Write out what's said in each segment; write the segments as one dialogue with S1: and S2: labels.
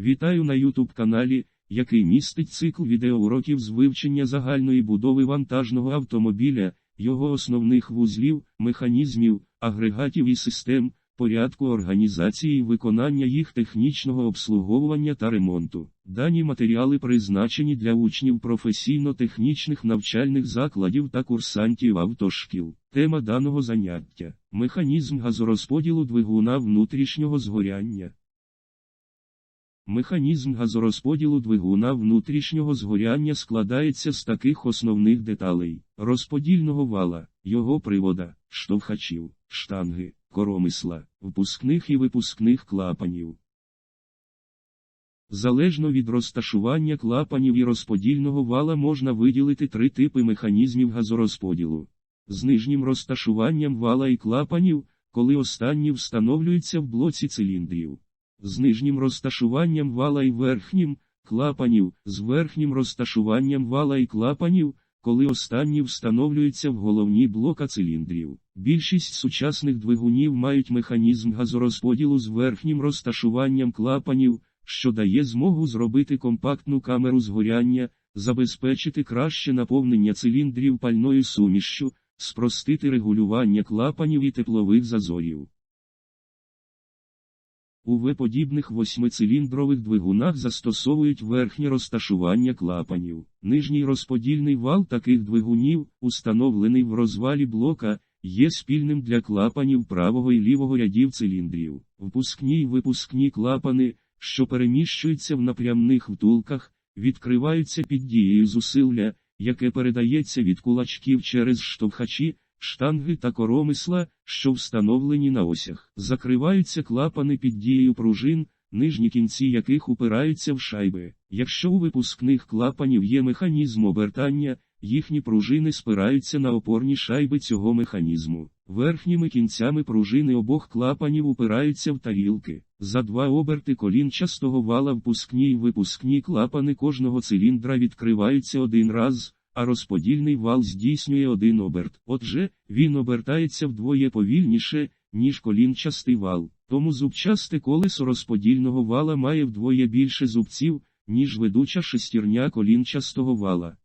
S1: Вітаю на YouTube каналі, який містить цикл відеоуроків з вивчення загальної будови вантажного автомобіля, його основних вузлів, механізмів, агрегатів і систем, порядку організації і виконання їх технічного обслуговування та ремонту. Дані матеріали призначені для учнів професійно-технічних навчальних закладів та курсантів автошкіл. Тема даного заняття механізм газорозподілу двигуна внутрішнього згоряння. Механізм газорозподілу двигуна внутрішнього згоряння складається з таких основних деталей: розподільного вала, його привода, штовхачів, штанги, коромисла, впускних і випускних клапанів. Залежно від розташування клапанів і розподільного вала можна виділити три типи механізмів газорозподілу. З нижнім розташуванням вала і клапанів, коли останні встановлюються в блоці циліндрів з нижнім розташуванням вала і верхнім клапанів, з верхнім розташуванням вала і клапанів, коли останні встановлюються в головні блока циліндрів. Більшість сучасних двигунів мають механізм газорозподілу з верхнім розташуванням клапанів, що дає змогу зробити компактну камеру згоряння, забезпечити краще наповнення циліндрів пальною сумішшю, спростити регулювання клапанів і теплових зазорів. У В-подібних восьмициліндрових двигунах застосовують верхнє розташування клапанів. Нижній розподільний вал таких двигунів, установлений в розвалі блока, є спільним для клапанів правого і лівого рядів циліндрів. Впускні й випускні клапани, що переміщуються в напрямних втулках, відкриваються під дією зусилля, яке передається від кулачків через штовхачі, штанги та коромисла, що встановлені на осях. Закриваються клапани під дією пружин, нижні кінці яких упираються в шайби. Якщо у випускних клапанів є механізм обертання, їхні пружини спираються на опорні шайби цього механізму. Верхніми кінцями пружини обох клапанів упираються в тарілки. За два оберти колінчастого вала впускні й випускні клапани кожного циліндра відкриваються один раз а розподільний вал здійснює один оберт. Отже, він обертається вдвоє повільніше, ніж колінчастий вал. Тому зубчасте колесо розподільного вала має вдвоє більше зубців, ніж ведуча шестірня колінчастого вала.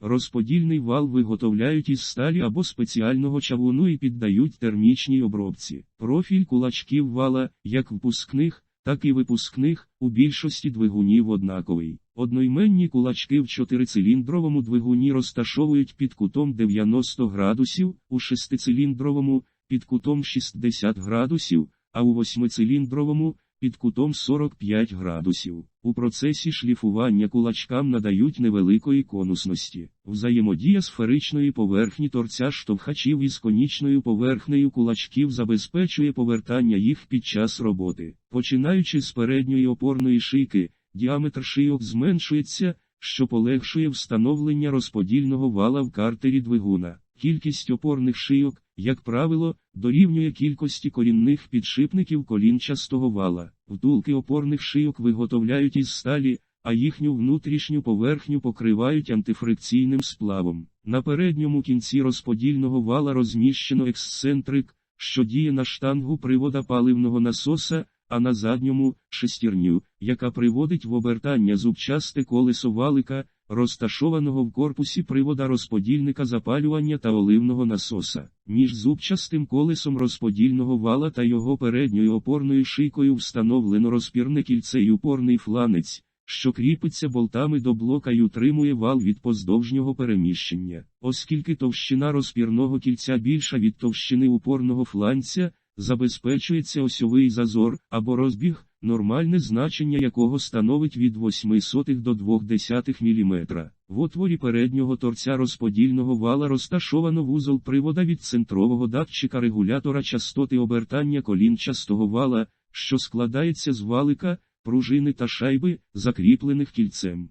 S1: Розподільний вал виготовляють із сталі або спеціального чавуну і піддають термічній обробці. Профіль кулачків вала, як впускних, так і випускних, у більшості двигунів однаковий. Одноіменні кулачки в чотирициліндровому двигуні розташовують під кутом 90 градусів, у шестициліндровому під кутом 60 градусів, а у восьмициліндровому під кутом 45 градусів. У процесі шліфування кулачкам надають невеликої конусності. Взаємодія сферичної поверхні торця штовхачів із конічною поверхнею кулачків забезпечує повертання їх під час роботи. Починаючи з передньої опорної шийки, діаметр шийок зменшується, що полегшує встановлення розподільного вала в картері двигуна. Кількість опорних шийок, як правило, дорівнює кількості корінних підшипників колінчастого вала. Втулки опорних шийок виготовляють із сталі, а їхню внутрішню поверхню покривають антифрикційним сплавом. На передньому кінці розподільного вала розміщено ексцентрик, що діє на штангу привода паливного насоса, а на задньому шестірню, яка приводить в обертання зубчасте колесо валика, розташованого в корпусі привода розподільника запалювання та оливного насоса. Між зубчастим колесом розподільного вала та його передньою опорною шийкою встановлено розпірне кільце й упорний фланець, що кріпиться болтами до блока й утримує вал від поздовжнього переміщення. Оскільки товщина розпірного кільця більша від товщини упорного фланця, забезпечується осьовий зазор або розбіг, нормальне значення якого становить від 0,08 до 0,2 мм. В отворі переднього торця розподільного вала розташовано вузол привода від центрового датчика регулятора частоти обертання колінчастого вала, що складається з валика, пружини та шайби, закріплених кільцем.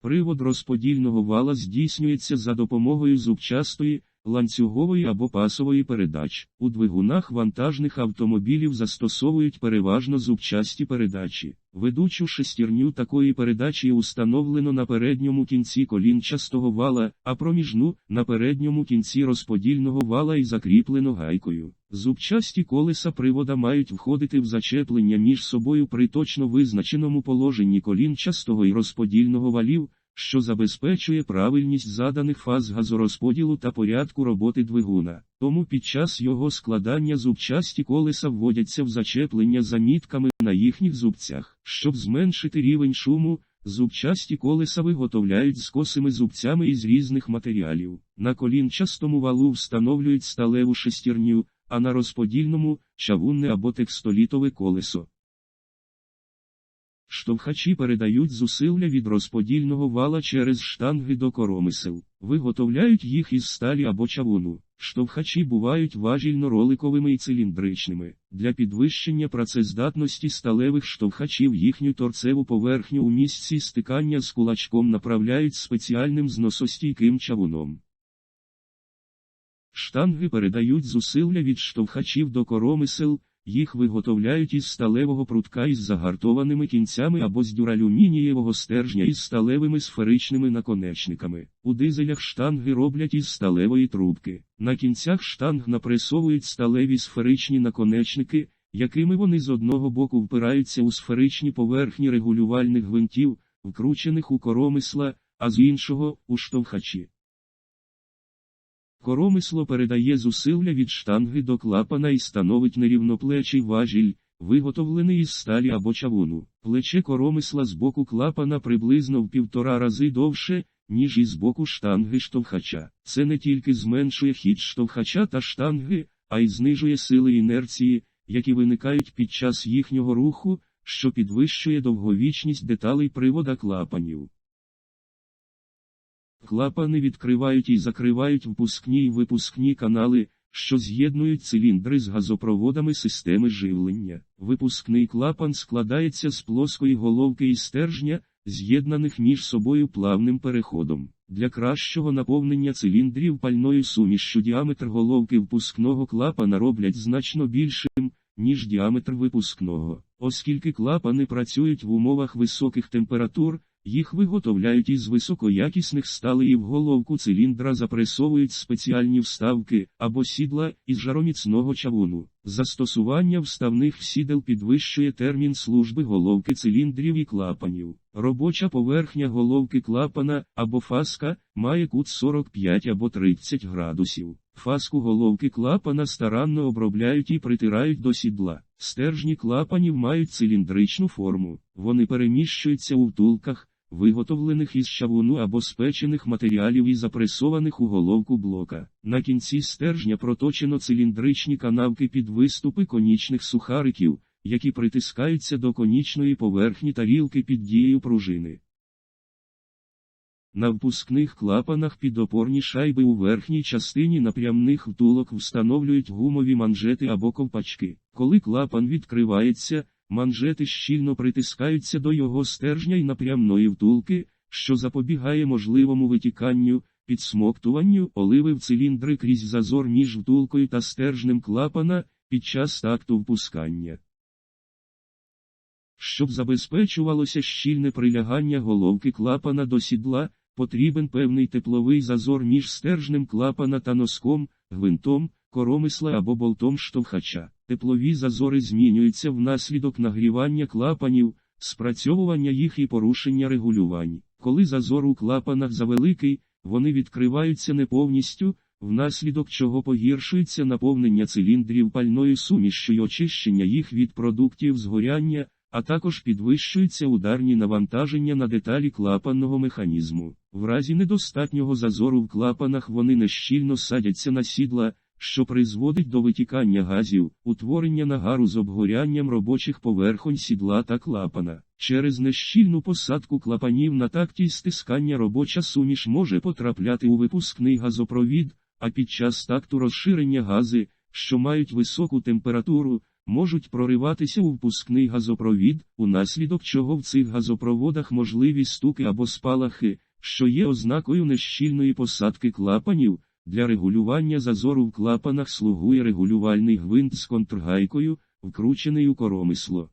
S1: Привод розподільного вала здійснюється за допомогою зубчастої, ланцюгової або пасової передач. У двигунах вантажних автомобілів застосовують переважно зубчасті передачі. Ведучу шестерню такої передачі установлено на передньому кінці колінчастого вала, а проміжну на передньому кінці розподільного вала і закріплено гайкою. Зубчасті колеса привода мають входити в зачеплення між собою при точно визначеному положенні колінчастого і розподільного валів, що забезпечує правильність заданих фаз газорозподілу та порядку роботи двигуна. Тому під час його складання зубчасті колеса вводяться в зачеплення замітками на їхніх зубцях. Щоб зменшити рівень шуму, зубчасті колеса виготовляють з косими зубцями із різних матеріалів. На колінчастому валу встановлюють сталеву шестерню, а на розподільному чавунне або текстолітове колесо. Штовхачі передають зусилля від розподільного вала через штанги до коромисел, виготовляють їх із сталі або чавуну. Штовхачі бувають важільно-роликовими і циліндричними. Для підвищення працездатності сталевих штовхачів їхню торцеву поверхню у місці стикання з кулачком направляють спеціальним зносостійким чавуном. Штанги передають зусилля від штовхачів до коромисел, їх виготовляють із сталевого прутка із загартованими кінцями або з дюралюмінієвого стержня із сталевими сферичними наконечниками. У дизелях штанги роблять із сталевої трубки. На кінцях штанг напресовують сталеві сферичні наконечники, якими вони з одного боку впираються у сферичні поверхні регулювальних гвинтів, вкручених у коромисла, а з іншого у штовхачі. Коромисло передає зусилля від штанги до клапана і становить нерівноплечий важіль, виготовлений із сталі або чавуну. Плече коромисла з боку клапана приблизно в півтора рази довше, ніж із боку штанги штовхача. Це не тільки зменшує хід штовхача та штанги, а й знижує сили інерції, які виникають під час їхнього руху, що підвищує довговічність деталей привода клапанів. Клапани відкривають і закривають впускні і випускні канали, що з'єднують циліндри з газопроводами системи живлення. Випускний клапан складається з плоскої головки і стержня, з'єднаних між собою плавним переходом. Для кращого наповнення циліндрів пальною сумішшю діаметр головки впускного клапана роблять значно більшим, ніж діаметр випускного. Оскільки клапани працюють в умовах високих температур, їх виготовляють із високоякісних сталей в головку циліндра запресовують спеціальні вставки або сідла із жароміцного чавуну. Застосування вставних сідел підвищує термін служби головки циліндрів і клапанів. Робоча поверхня головки клапана або фаска має кут 45 або 30 градусів. Фаску головки клапана старанно обробляють і притирають до сідла. Стержні клапанів мають циліндричну форму. Вони переміщуються у втулках, виготовлених із чавуну або спечених матеріалів і запресованих у головку блока. На кінці стержня проточено циліндричні канавки під виступи конічних сухариків, які притискаються до конічної поверхні тарілки під дією пружини. На впускних клапанах під опорні шайби у верхній частині напрямних втулок встановлюють гумові манжети або ковпачки. Коли клапан відкривається, манжети щільно притискаються до його стержня й напрямної втулки, що запобігає можливому витіканню, підсмоктуванню оливи в циліндри крізь зазор між втулкою та стержнем клапана під час такту впускання. Щоб забезпечувалося щільне прилягання головки клапана до сідла, потрібен певний тепловий зазор між стержнем клапана та носком, гвинтом, коромисла або болтом штовхача. Теплові зазори змінюються внаслідок нагрівання клапанів, спрацьовування їх і порушення регулювань. Коли зазор у клапанах завеликий, вони відкриваються не повністю, внаслідок чого погіршується наповнення циліндрів пальною сумішшю й очищення їх від продуктів згоряння, а також підвищуються ударні навантаження на деталі клапанного механізму. В разі недостатнього зазору в клапанах вони нещільно садяться на сідла, що призводить до витікання газів, утворення нагару з обгорянням робочих поверхонь сідла та клапана. Через нещільну посадку клапанів на такті стискання робоча суміш може потрапляти у випускний газопровід, а під час такту розширення гази, що мають високу температуру, можуть прориватися у впускний газопровід, унаслідок чого в цих газопроводах можливі стуки або спалахи, що є ознакою нещільної посадки клапанів, Для регулювання зазору в клапанах слугує регулювальний гвинт з контргайкою, вкручений у коромисло.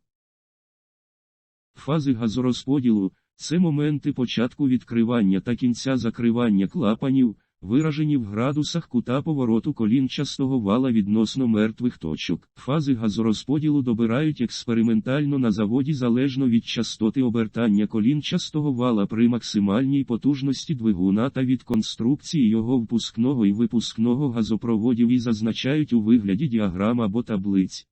S1: Фази газорозподілу це моменти початку відкривання та кінця закривання клапанів, виражені в градусах кута повороту колінчастого вала відносно мертвих точок. Фази газорозподілу добирають експериментально на заводі залежно від частоти обертання колінчастого вала при максимальній потужності двигуна та від конструкції його впускного і випускного газопроводів і зазначають у вигляді діаграм або таблиць.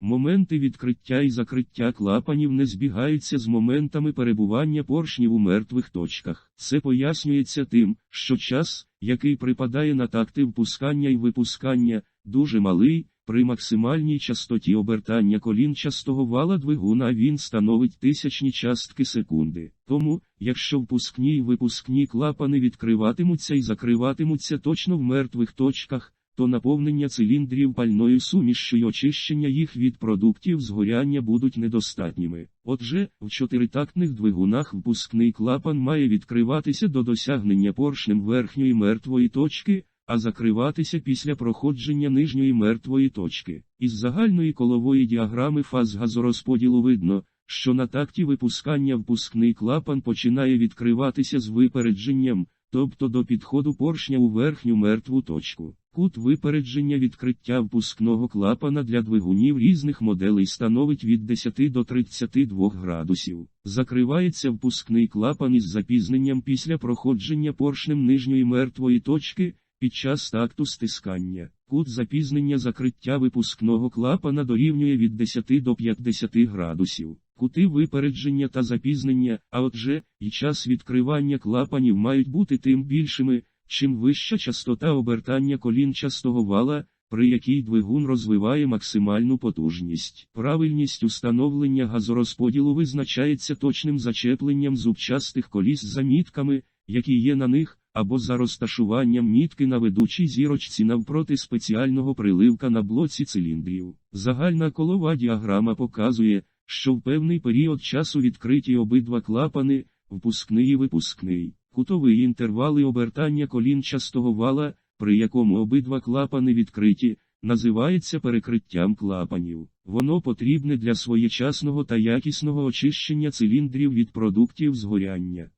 S1: Моменти відкриття і закриття клапанів не збігаються з моментами перебування поршнів у мертвих точках. Це пояснюється тим, що час, який припадає на такти впускання і випускання, дуже малий, при максимальній частоті обертання колінчастого вала двигуна він становить тисячні частки секунди. Тому, якщо впускні і випускні клапани відкриватимуться і закриватимуться точно в мертвих точках, то наповнення циліндрів пальною сумішшю й очищення їх від продуктів згоряння будуть недостатніми. Отже, в чотиритактних двигунах впускний клапан має відкриватися до досягнення поршнем верхньої мертвої точки, а закриватися після проходження нижньої мертвої точки. Із загальної колової діаграми фаз газорозподілу видно, що на такті випускання впускний клапан починає відкриватися з випередженням, тобто до підходу поршня у верхню мертву точку. Кут випередження відкриття впускного клапана для двигунів різних моделей становить від 10 до 32 градусів. Закривається впускний клапан із запізненням після проходження поршнем нижньої мертвої точки під час такту стискання. Кут запізнення закриття випускного клапана дорівнює від 10 до 50 градусів. Кути випередження та запізнення, а отже, і час відкривання клапанів мають бути тим більшими, чим вища частота обертання колінчастого вала, при якій двигун розвиває максимальну потужність. Правильність установлення газорозподілу визначається точним зачепленням зубчастих коліс за мітками, які є на них, або за розташуванням мітки на ведучій зірочці навпроти спеціального приливка на блоці циліндрів. Загальна колова діаграма показує, що в певний період часу відкриті обидва клапани, впускний і випускний. Кутовий інтервали обертання колінчастого вала, при якому обидва клапани відкриті, називається перекриттям клапанів. Воно потрібне для своєчасного та якісного очищення циліндрів від продуктів згоряння.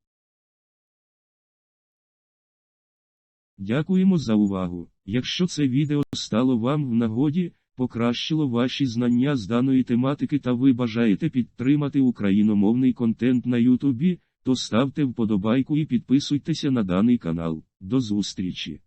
S1: Дякуємо за увагу. Якщо це відео стало вам в нагоді, покращило ваші знання з даної тематики та ви бажаєте підтримати україномовний контент на Ютубі, то ставте вподобайку і підписуйтеся на даний канал. До зустрічі!